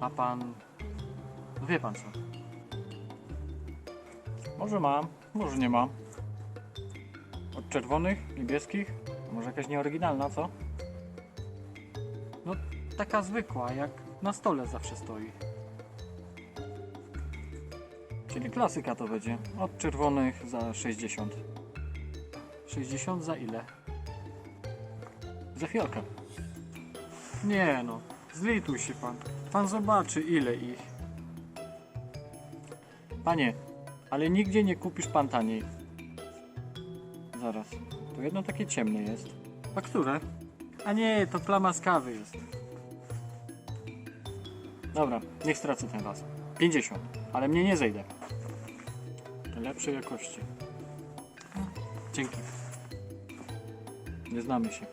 Ma pan... No wie pan co. Może ma, może nie ma. Od czerwonych, niebieskich? Może jakaś nieoryginalna, co? No, taka zwykła, jak na stole zawsze stoi. Czyli klasyka to będzie. Od czerwonych za 60. 60 za ile? Za chwilkę. Nie no, zlituj się pan. Pan zobaczy ile ich. Panie, ale nigdzie nie kupisz pan taniej. Zaraz, to jedno takie ciemne jest. A które? A nie, to plama z kawy jest. Dobra, niech stracę ten raz. 50, ale mnie nie zejdę. Lepszej jakości. Dzięki. Nie znamy się.